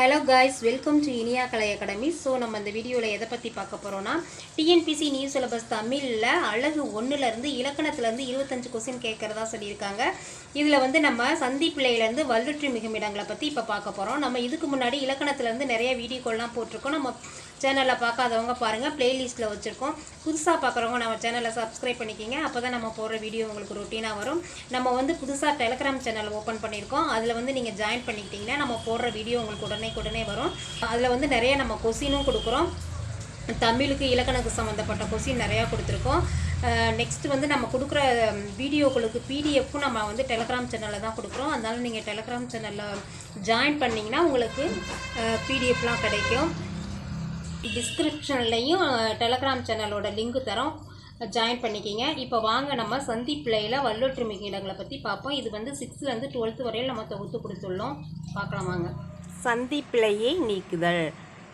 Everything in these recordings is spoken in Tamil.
Hello guys welcome to Iniya Kalai academy. So நம்ம இந்த வீடியோவில் எதை பற்றி பார்க்க போகிறோன்னா டிஎன்பிசி நியூ சிலபஸ் தமிழில் அழகு ஒன்றுலேருந்து இலக்கணத்துலேருந்து இருபத்தஞ்சு கொஸ்டின் கேட்குறதா சொல்லியிருக்காங்க. இதில் வந்து நம்ம சந்திப்பிள்ளையிலேருந்து வல்லுற்றி மிகுமிடங்களை பற்றி இப்போ பார்க்க போகிறோம் நம்ம இதுக்கு முன்னாடி இலக்கணத்துலேருந்து நிறைய வீடியோக்கள்லாம் போட்டிருக்கோம். நம்ம சேனலில் பார்க்காதவங்க பாருங்கள் ப்ளேலிஸ்ட்டில் வச்சுருக்கோம். புதுசாக பார்க்குறவங்க நம்ம சேனலை சப்ஸ்கிரைப் பண்ணிக்கிங்க. அப்போ தான் நம்ம போடுற வீடியோ உங்களுக்கு ரொட்டீனாக வரும். நம்ம வந்து புதுசாக டெலகிராம் சேனல் ஓப்பன் பண்ணியிருக்கோம். அதில் வந்து நீங்கள் ஜாயின் பண்ணிக்கிட்டிங்கன்னா நம்ம போடுற வீடியோ உங்களுக்கு உடனே உடனே வரும். அதில் வந்து நிறைய நம்ம கொஸ்டினும் கொடுக்குறோம். தமிழுக்கு இலக்கணக்கு சம்மந்தப்பட்ட கொஸ்டின் நிறையா கொடுத்துருக்கோம். நெக்ஸ்ட் வந்து நம்ம கொடுக்குற வீடியோக்களுக்கு பிடிஎஃப்பும் நம்ம வந்து டெலகிராம் சேனலில் தான் கொடுக்குறோம். அதனால் நீங்கள் டெலகிராம் சேனலில் ஜாயின் பண்ணிங்கன்னா உங்களுக்கு பிடிஎஃப்லாம் கிடைக்கும். டிஸ்கிரிப்ஷன்லையும் டெலகிராம் சேனலோட லிங்க் தரோம். ஜாயின் பண்ணிக்கிங்க. இப்போ வாங்க நம்ம சந்திப்பிள்ளையில் வல்லொற்றுமை இடங்களை பற்றி பார்ப்போம். இது வந்து சிக்ஸ்த்துலேருந்து டுவெல்த்து வரையில் நம்ம தொகுத்து கொடுத்துள்ளோம். பார்க்கலாம் வாங்க. சந்திப்பிழையை நீக்குதல்.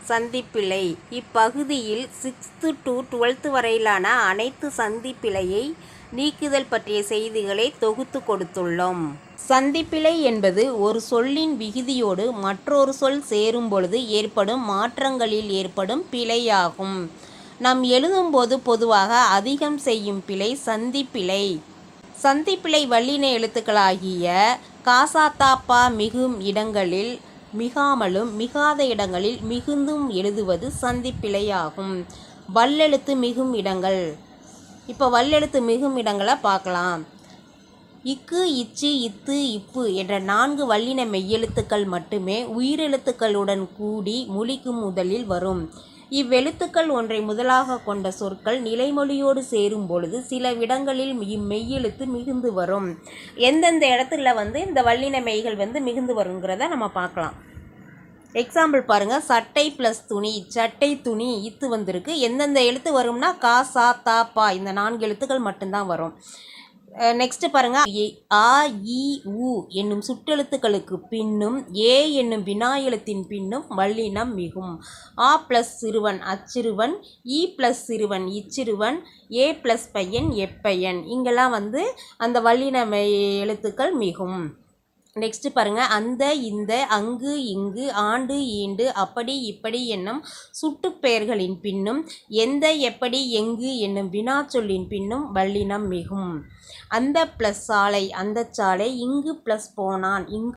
சந்திப்பிழை. இப்பகுதியில் சிக்ஸ்த்து டு டுவெல்த்து வரையிலான அனைத்து சந்திப்பிழையை நீக்குதல் பற்றிய செய்திகளை தொகுத்து கொடுத்துள்ளோம். சந்திப்பிழை என்பது ஒரு சொல்லின் விகுதியோடு மற்றொரு சொல் சேரும் பொழுது ஏற்படும் மாற்றங்களில் ஏற்படும் பிழையாகும். நாம் எழுதும்போது பொதுவாக அதிகம் செய்யும் பிழை சந்திப்பிழை. சந்திப்பிழை வல்லின எழுத்துக்களாகிய காசாத்தாப்பா மிகும் இடங்களில் மிகாமலும் மிகாத இடங்களில் மிகுந்தும் எழுதுவது சந்திப்பிழையாகும். வல்லெழுத்து மிகும் இடங்கள். இப்போ வல்லெழுத்து மிகும் இடங்களை பார்க்கலாம். இக்கு இச்சு இத்து இப்பு என்ற நான்கு வல்லின மெய்யெழுத்துக்கள் மட்டுமே உயிரெழுத்துக்களுடன் கூடி முழிக்கும் முதலில் வரும். இவ்வெழுத்துக்கள் ஒன்றை முதலாக கொண்ட சொற்கள் நிலைமொழியோடு சேரும் பொழுது சில இடங்களில் இம்மெய்யெழுத்து மிகுந்து வரும். எந்தெந்த இடத்துல வந்து இந்த வல்லின மெய்கள் வந்து மிகுந்து வருங்கிறத நம்ம பார்க்கலாம். எக்ஸாம்பிள் பாருங்கள் சட்டை ப்ளஸ் துணி. சட்டை துணி இத்து வந்திருக்கு. எந்தெந்த எழுத்து வரும்னா கா சா தா பா இந்த நான்கு எழுத்துக்கள் மட்டும்தான் வரும். நெக்ஸ்ட்டு பாருங்கள் ஆ இ உ என்னும் சுற்றெழுத்துக்களுக்கு பின்னும் ஏ என்னும் வினா எழுத்தின் பின்னும் வல்லினம் மிகும். ஆ ப்ளஸ் சிறுவன் அச்சிறுவன் இ ப்ளஸ் சிறுவன் இச்சிறுவன் ஏ ப்ளஸ் பையன் எப்பையன். இங்கெல்லாம் வந்து அந்த வல்லின மெய் எழுத்துக்கள் மிகும். நெக்ஸ்ட் பாருங்க. அந்த இந்த அங்கு இங்கு ஆண்டு ஈண்டு அப்படி இப்படி என்னும் சுட்டுப்பெயர்களின் பின்னும் எந்த எப்படி எங்கு என்னும் வினாச்சொல்லின் பின்னும் வல்லினம் மிகும். அந்த ப்ளஸ் சாலை அந்த சாலை இங்கு ப்ளஸ் போனான். இங்கு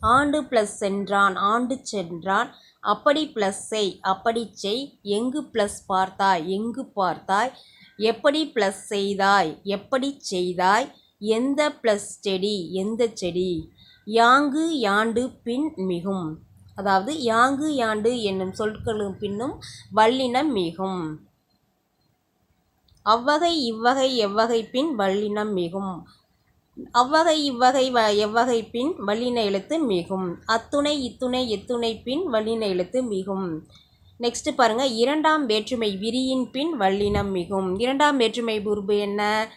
ஆண்டு ப்ளஸ் சென்றான். ஆண்டு சென்றான். அப்படி ப்ளஸ் செய். அப்படி செய். எங்கு ப்ளஸ் பார்த்தாய்? எங்கு பார்த்தாய்? எப்படி ப்ளஸ் செய்தாய்? எப்படி செய்தாய்? எந்த ப்ளஸ் செடி? எந்த செடி? யாங்கு யாண்டு பின் மிகும். அதாவது யாங்கு யாண்டு என்னும் சொற்களும் பின்னும் வல்லினம் மிகும். அவ்வகை இவ்வகை எவ்வகை பின் வல்லினம் மிகும். அவ்வகை இவ்வகை வ எவ்வகை பின் வல்லின எழுத்து மிகும். அத்துணை இத்துணை எத்துணை பின் வல்லின எழுத்து மிகும். நெக்ஸ்ட் பாருங்க. இரண்டாம் வேற்றுமை விரியின் பின் வல்லினம் மிகும். இரண்டாம் வேற்றுமை உருபு என்ன?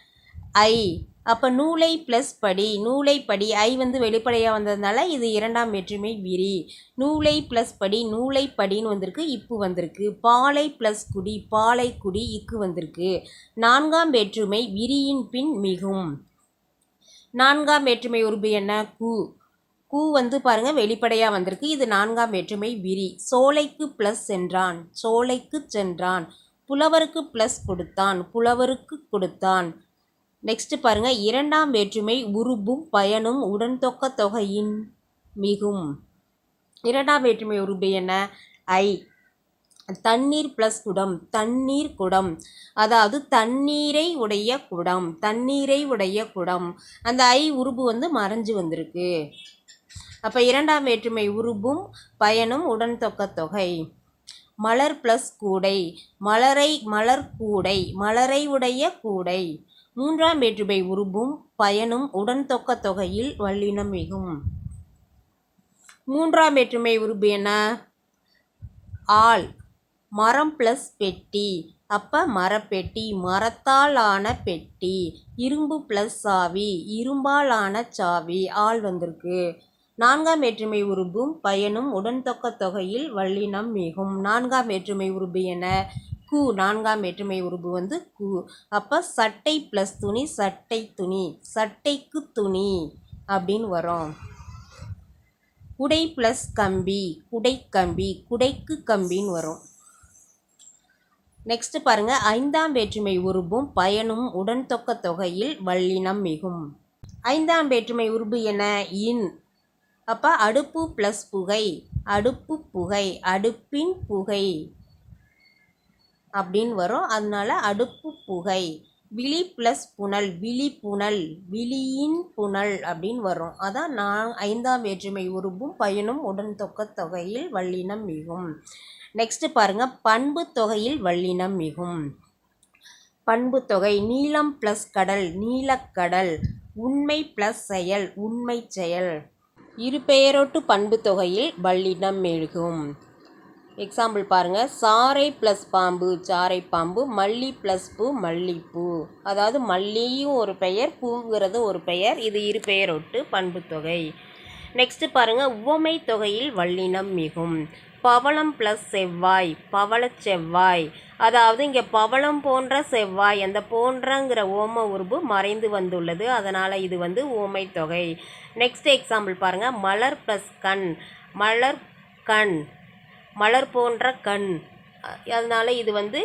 ஐ. அப்போ நூலை ப்ளஸ் படி நூலை படி ஐ வந்து வெளிப்படையாக வந்ததுனால இது இரண்டாம் வேற்றுமை விரி. நூலை ப்ளஸ் படி நூலை படின்னு வந்திருக்கு இப்பு வந்திருக்கு. பாலை ப்ளஸ் குடி பாலை குடி இக்கு வந்திருக்கு. நான்காம் வேற்றுமை விரியின் பின் மிகும். நான்காம் வேற்றுமை உருபு என்ன? கு. கூ வந்து பாருங்க வெளிப்படையாக வந்திருக்கு. இது நான்காம் வேற்றுமை விரி. சோலைக்கு ப்ளஸ் சென்றான். சோலைக்கு சென்றான். புலவருக்கு ப்ளஸ் கொடுத்தான். புலவருக்கு கொடுத்தான். நெக்ஸ்ட்டு பாருங்க. இரண்டாம் வேற்றுமை உருபும் பயனும் உடன்தொக்க தொகையின் மிகும். இரண்டாம் வேற்றுமை உருபு என்ன? ஐ. தண்ணீர் ப்ளஸ் குடம் தண்ணீர் குடம். அதாவது தண்ணீரை உடைய குடம் தண்ணீரை உடைய குடம். அந்த ஐ உருபு வந்து மறைஞ்சு வந்திருக்கு. அப்போ இரண்டாம் வேற்றுமை உருபும் பயனும் உடன் தொக்க தொகை. மலர் ப்ளஸ் கூடை மலரை மலர் கூடை மலரை உடைய கூடை. மூன்றாம் வேற்றுமை உருபும் பயனும் உடன் தொக்க தொகையில் வல்லினம் மிகும். மூன்றாம் வேற்றுமை உருபு என்ன? ஆள் மரம் ப்ளஸ் பெட்டி. அப்போ மரப்பெட்டி மரத்தால் ஆன பெட்டி இரும்பு ப்ளஸ் சாவி இரும்பால் ஆன சாவி ஆள் வந்திருக்கு. நான்காம் வேற்றுமை உருபும் பயனும் உடன் தொக்க தொகையில் வல்லினம் மிகும். நான்காம் வேற்றுமை உருபு என கு நான்காம் வேற்றுமை உருபு வந்து கு. அப்போ சட்டை ப்ளஸ் துணி சட்டை துணி சட்டைக்கு துணி அப்படின்னு வரும். குடை ப்ளஸ் கம்பி குடைக்கம்பி குடைக்கு கம்பின்னு வரும். நெக்ஸ்ட் பாருங்க ஐந்தாம் வேற்றுமை உருபும் பயனும் உடன் தொக்க தொகையில் வல்லினம் மிகும். ஐந்தாம் வேற்றுமை உருபு என்ன? இன். அப்போ அடுப்பு ப்ளஸ் புகை அடுப்பு புகை அடுப்பின் புகை. அப்படின்னு வரும். அதனால அடுப்பு புகை விழி ப்ளஸ் புனல் விழி புனல் விழியின் புனல் அப்படின்னு வரும். அதான் நான் ஐந்தாம் வேற்றுமை உருபும் பயனும் உடன் தொக்க தொகையில் வல்லினம் மிகும். நெக்ஸ்ட் பாருங்கள் பண்பு தொகையில் வல்லினம் மிகும். பண்பு தொகை நீளம் ப்ளஸ் கடல் நீலக்கடல் உண்மை ப்ளஸ் செயல் உண்மை செயல். இருபெயரோட்டு பண்பு தொகையில் வல்லினம் மிகும். எக்ஸாம்பிள் பாருங்கள் சாறை ப்ளஸ் பாம்பு சாறை பாம்பு மல்லி ப்ளஸ் பூ மல்லிப்பூ. அதாவது மல்லியும் ஒரு பெயர் பூங்கிறது ஒரு பெயர் இது இரு பெயரொட்டு பண்பு தொகை. நெக்ஸ்ட்டு பாருங்கள் உவமை தொகையில் வல்லினம் மிகும். பவளம் ப்ளஸ் செவ்வாய் பவளச் செவ்வாய். அதாவது இங்கே பவளம் போன்ற செவ்வாய் அந்த போன்றங்கிற ஓம உருபு மறைந்து வந்துள்ளது. அதனால் இது வந்து ஓமை தொகை. நெக்ஸ்ட் எக்ஸாம்பிள் பாருங்கள் மலர் ப்ளஸ் கண். மலர் கண். மலர் போன்ற கண். அதனால் அதனால இது வந்து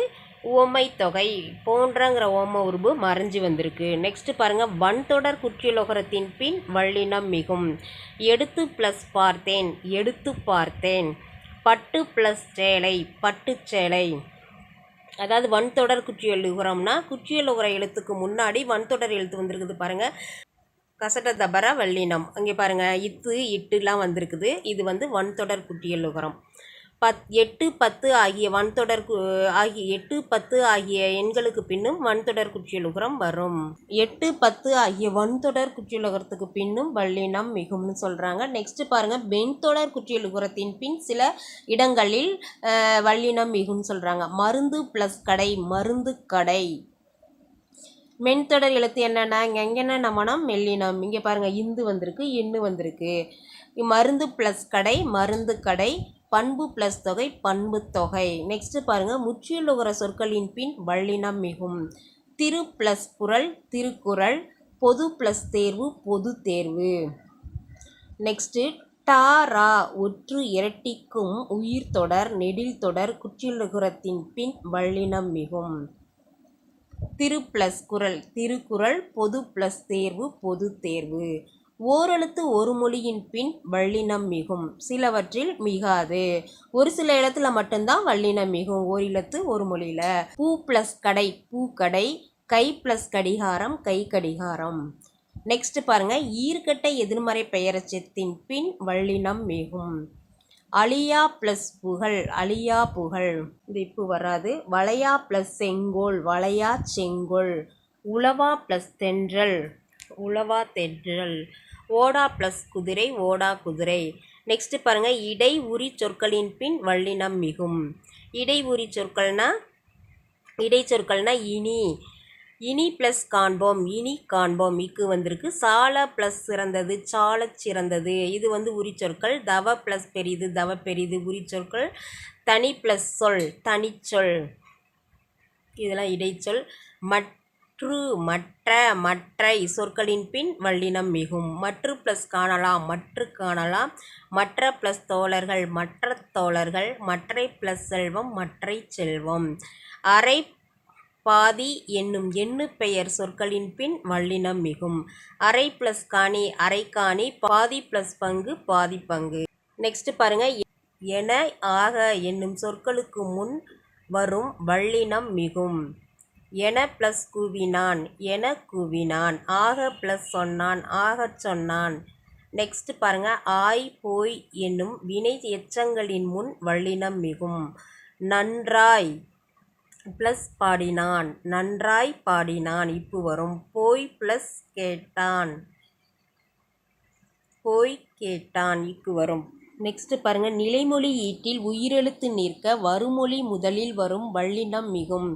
உவமை தொகை போன்றங்கிற ஓம உருபு மறைஞ்சு வந்திருக்கு. நெக்ஸ்ட்டு பாருங்கள் வன்தொடர் குற்றியலோகரத்தின் பின் வள்ளினம் மிகும். எடுத்து ப்ளஸ் பார்த்தேன் எடுத்து பார்த்தேன். பட்டு ப்ளஸ் சேலை பட்டு சேலை. அதாவது வன்தொடர் குற்றியலுகரம்னா குற்றியலுகர எழுத்துக்கு முன்னாடி வன்தொடர் எழுத்து வந்திருக்குது பாருங்கள் கசட தபரா வல்லினம் அங்கே பாருங்கள் இத்து இட்டுலாம் வந்திருக்குது. இது வந்து வன்தொடர் குற்றியலுகரம். பத் எட்டு பத்து ஆகிய வன்தொடர் கு- ஆகிய எட்டு பத்து ஆகிய எண்களுக்கு பின்னும் வன்தொடர் குற்றியலுகரம் வரும். எட்டு பத்து ஆகிய வன்தொடர் குற்றியலுகரத்துக்கு பின்னும் வல்லினம் மிகும்னு சொல்கிறாங்க நெக்ஸ்ட்டு பாருங்கள் வெண்தொடர் குற்றியலுகரத்தின் பின் சில இடங்களில் வல்லினம் மிகும்னு சொல்கிறாங்க மருந்து ப்ளஸ் கடை மருந்து கடை. மென்தொடர் எழுத்து என்னென்னா இங்கே எங்கென்ன நம்மனம் மெல்லினம். இங்கே பாருங்கள் இந்து வந்திருக்கு எண்ணு வந்திருக்கு. மருந்து ப்ளஸ் கடை மருந்து கடை. பண்பு ப்ளஸ் தொகை பண்பு தொகை. நெக்ஸ்ட்டு பாருங்கள் முற்றியுள்ளுகிற சொற்களின் பின் வள்ளினம் மிகும். திரு ப்ளஸ் குரல் திருக்குறள் பொது ப்ளஸ் தேர்வு பொது தேர்வு. நெக்ஸ்ட்டு டாரா ஒற்று இரட்டிக்கும் உயிர் தொடர் நெடில் தொடர் குற்றியலுகரத்தின் பின் வள்ளினம் மிகும். திரு ப்ளஸ் குரல் திருக்குறள் பொது ப்ளஸ் தேர்வு பொது தேர்வு. ஓரெழுத்து ஒரு மொழியின் பின் வல்லினம் மிகும். சிலவற்றில் மிகாது. ஒரு சில இடத்துல மட்டும்தான் வல்லினம் மிகும். ஓரிழுத்து ஒரு மொழியில். பூ ப்ளஸ் கடை பூக்கடை கை ப்ளஸ் கடிகாரம் கை கடிகாரம். நெக்ஸ்ட் பாருங்க. ஈர்க்கட்டை எதிர்மறை பெயரச்சத்தின் பின் வல்லினம் மிகும். அழியா ப்ளஸ் புகழ் அழியா புகழ். இது இப்போ வராது. வளையா ப்ளஸ் செங்கோல் வளையா செங்கோல். உளவா ப்ளஸ் தென்றல். உழவா தென்றல். ஓடா ப்ளஸ் குதிரை ஓடா குதிரை. நெக்ஸ்ட் பாருங்கள் இடை உரி சொற்களின் பின் வல்லினம் மிகும். இடை உரி சொற்கள்னா இடை சொற்கள்னா இனி. இனி ப்ளஸ் காண்போம் இனி காண்போம். இக்கு வந்திருக்கு. சால ப்ளஸ் சிறந்தது சால சிறந்தது. இது வந்து உரிச்சொற்கள் தவ ப்ளஸ் பெரிது தவ பெரிது. உரிச்சொற்கள் தனி ப்ளஸ் சொல் தனிச்சொல் இதெல்லாம் இடைச்சொல். மட் மற்று மற்ற மற்றை சொற்களின் பின் வல்லினம் மிகும். மற்று ப்ளஸ் காணலாம் மற்று காணலாம். மற்ற ப்ளஸ் தோழர்கள் மற்ற தோழர்கள். மற்றை ப்ளஸ் செல்வம் மற்றை செல்வம். அரை பாதி என்னும் எண்ணு பெயர் சொற்களின் பின் வல்லினம் மிகும். அரை ப்ளஸ் காணி அரைக்காணி பாதி ப்ளஸ் பங்கு பாதி பங்கு. நெக்ஸ்ட் பாருங்க. என ஆக என்னும் சொற்களுக்கு முன் வரும் வல்லினம் மிகும். என ப்ளஸ் கூவினான் என கூவினான். ஆக ப்ளஸ் சொன்னான் ஆகச் சொன்னான். நெக்ஸ்ட் பாருங்க ஆய் போய் என்னும் வினை எச்சங்களின் முன் வல்லினம் மிகும். நன்றாய் ப்ளஸ் பாடினான் நன்றாய் பாடினான் இப்போ வரும். போய் ப்ளஸ் கேட்டான் போய் கேட்டான் இக்கு வரும். நெக்ஸ்ட் பாருங்க. நிலைமொழி ஈட்டில் உயிரெழுத்து நிற்க வருமொழி முதலில் வரும் வல்லினம் மிகும்.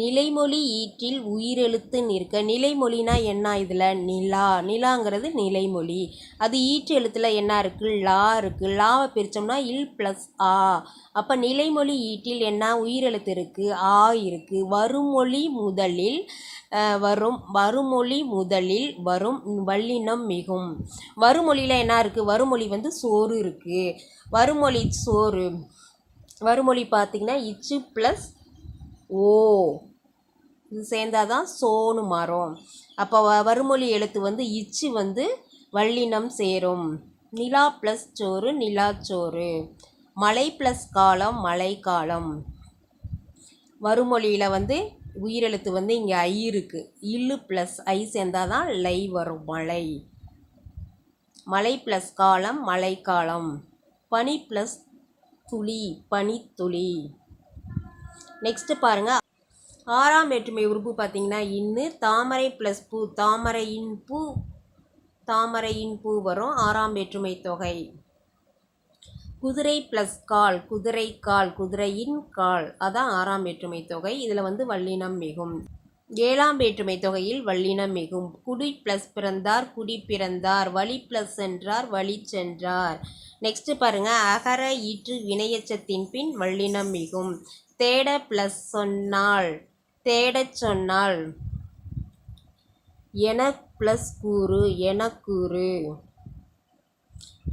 நிலைமொழி ஈட்டில் உயிரெழுத்து நிற்க நிலைமொழினா என்ன இதில்? நிலா. நிலாங்கிறது நிலைமொழி. அது ஈட்டு எழுத்தில் என்ன இருக்குது லா இருக்குது லாவை பிரித்தோம்னா இல் ப்ளஸ் ஆ. அப்போ நிலைமொழி ஈட்டில் என்ன உயிரெழுத்து இருக்குது ஆ இருக்குது வருமொழி முதலில் வரும் வருமொழி முதலில் வரும் வல்லினம் மிகும். வருமொழியில் என்ன இருக்குது வருமொழி வந்து சோறு இருக்குது வருமொழி சோறு. வருமொழி பார்த்திங்கன்னா இச்சு ப்ளஸ் ஓ. இது சேர்ந்தாதான் சோனு மாறும். அப்போ வ வருமொழி எழுத்து வந்து இச்சு வந்து வல்லினம் சேரும். நிலா ப்ளஸ் சோறு நிலாச்சோறு மழை ப்ளஸ் காலம் மழைக்காலம் வருமொழியில் வந்து உயிரெழுத்து வந்து இங்கே ஐ இருக்குது இல்லு ப்ளஸ் ஐ சேர்ந்தால் தான் லை வரும் மழை மழை ப்ளஸ் காலம் மழைக்காலம் பனி ப்ளஸ் துளி பனித்துளி நெக்ஸ்ட்டு பாருங்கள் ஆறாம் வேற்றுமை உறுப்பு பார்த்தீங்கன்னா இன்னு தாமரை ப்ளஸ் பூ தாமரையின் பூ தாமரையின் பூ வரும். ஆறாம் வேற்றுமை தொகை. குதிரை ப்ளஸ் கால் குதிரை கால் குதிரையின் கால். அதான் ஆறாம் வேற்றுமை தொகை. இதில் வந்து வல்லினம் மிகும். ஏழாம் வேற்றுமை தொகையில் வல்லினம் மிகும். குடி ப்ளஸ் பிறந்தார் குடி பிறந்தார் வழி ப்ளஸ் சென்றார் வழி சென்றார். நெக்ஸ்ட்டு பாருங்கள் அகர ஈற்று வினையச்சத்தின் பின் வல்லினம் மிகும். தேட ப்ளஸ் சொன்னால் தேடச் சொன்னால் என ப்ளஸ் கூறு எனக்கூறு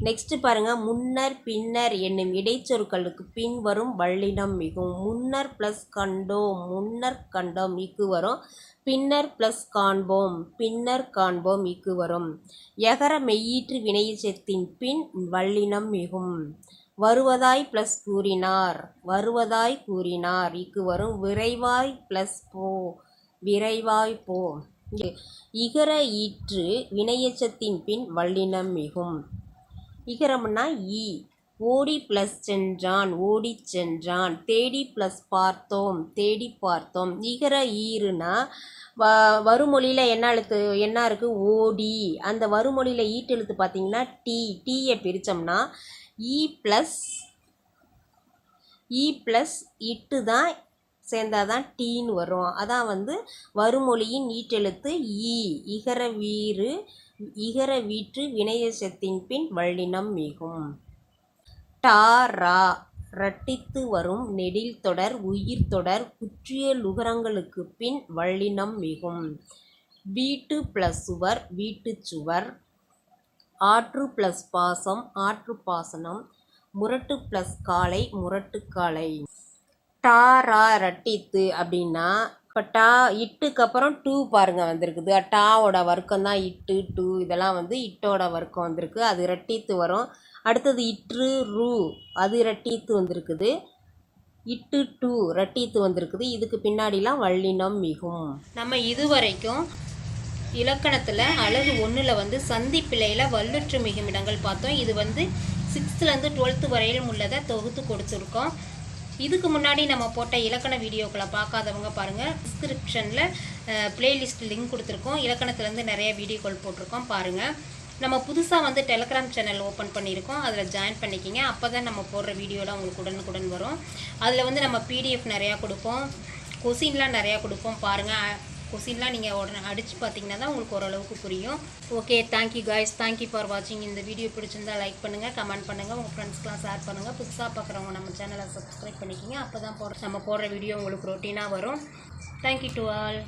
நெக்ஸ்ட் பாருங்க. முன்னர் பின்னர் என்னும் இடைச்சொற்களுக்கு பின் வரும் வல்லினம் மிகும் முன்னர் ப்ளஸ் கண்டோம். முன்னர் கண்டோம். இக்கு வரும். பின்னர் ப்ளஸ் காண்போம். பின்னர் காண்போம். இக்கு வரும். எகர மெய்யீற்று வினையச்சத்தின் பின் வல்லினம் மிகும். வருவதாய் ப்ளஸ் கூறினார். வருவதாய் கூறினார். இக்கு வரும். விரைவாய் ப்ளஸ் போ. விரைவாய் போ. இகர ஈற்று வினையச்சத்தின் பின் வல்லினம் மிகும். இகரம்னா ஈ. ஓடி ப்ளஸ் சென்றான் ஓடி சென்றான். தேடி ப்ளஸ் பார்த்தோம் தேடி பார்த்தோம். இகர ஈருனா வ வருமொழியில் என்ன எழுத்து என்ன இருக்குது ஓடி. அந்த வருமொழியில் ஈட்டு எழுத்து பார்த்தீங்கன்னா டி. டீயை பிரித்தோம்னா இ ப்ளஸ் இ ப்ளஸ் இட்டு தான் சேர்ந்தால் தான் டீன்னு வரும். அதான் வந்து வருமொழியின் ஈட்டெழுத்து ஈ. இகர வீறு இகர வீற்று வினையசத்தின் பின் வல்லினம் மிகும். டா ரா ரட்டித்து வரும் நெடில் தொடர் உயிர் தொடர் குற்றிய லுகரங்களுக்கு பின் வல்லினம் மிகும். வீட்டு ப்ளஸ் சுவர் வீட்டுச் சுவர். ஆற்று ப்ளஸ் பாசம் ஆற்று பாசனம். முரட்டு ப்ளஸ் காலை முரட்டுக்காளை டா ரா ரட்டித்து அப்படின்னா இப்போ டா இட்டுக்கு அப்புறம் டூ பாருங்க வந்திருக்குது. டாவோட வர்க்கம் தான் இட்டு டூ இதெல்லாம் வந்து இட்டோட வர்க்கம் வந்திருக்கு. அது ரெட்டித்து வரும். அடுத்தது இற்று ரூ. அது ரெட்டித்து வந்திருக்குது. இட்டு டூ ரெட்டித்து வந்திருக்குது. இதுக்கு பின்னாடிலாம் வல்லினம் மிகும். நம்ம இதுவரைக்கும் இலக்கணத்தில் அழகு ஒன்றில் வந்து சந்தி பிள்ளையில் வல்லுற்று மிகும் இடங்கள் பார்த்தோம். இது வந்து சிக்ஸ்த்துலேருந்து டுவெல்த்து வரையிலும் உள்ளதை தொகுத்து கொடுத்துருக்கோம். இதுக்கு முன்னாடி நம்ம போட்ட இலக்கண வீடியோக்களை பார்க்காதவங்க பாருங்கள் டிஸ்கிரிப்ஷனில் பிளேலிஸ்ட் லிங்க் கொடுத்துருக்கோம். இலக்கணத்துலேருந்து நிறைய வீடியோக்கள் போட்டிருக்கோம். பாருங்கள் நம்ம புதுசாக வந்து டெலகிராம் சேனல் ஓப்பன் பண்ணியிருக்கோம். அதில் ஜாயின் பண்ணிக்கிங்க. அப்போ தான் நம்ம போடுற வீடியோலாம் உங்களுக்கு உடனுக்குடன் வரும். அதில் வந்து நம்ம பிடிஎஃப் நிறையா கொடுப்போம். கொசின்லாம் நிறையா கொடுப்போம். பாருங்கள் கொஷின்லாம் நீங்கள் உடனே அடித்து பார்த்தீங்கன்னா தான் உங்களுக்கு ஓரளவுக்கு புரியும். Okay thank you guys thank you for வாட்சிங் இந்த வீடியோ பிடிச்சிருந்தா லைக் பண்ணுங்கள் கமெண்ட் பண்ணுங்கள் உங்கள் ஃப்ரெண்ட்ஸ்க்கெலாம் ஷேர் பண்ணுங்கள் புதுசாக பார்க்குறவங்க நம்ம சேனலை சப்ஸ்கிரைப் பண்ணிக்கிங்க. அப்போ தான் போடுற நம்ம போடுற வீடியோ உங்களுக்கு ரொட்டீனாக வரும். Thank you to all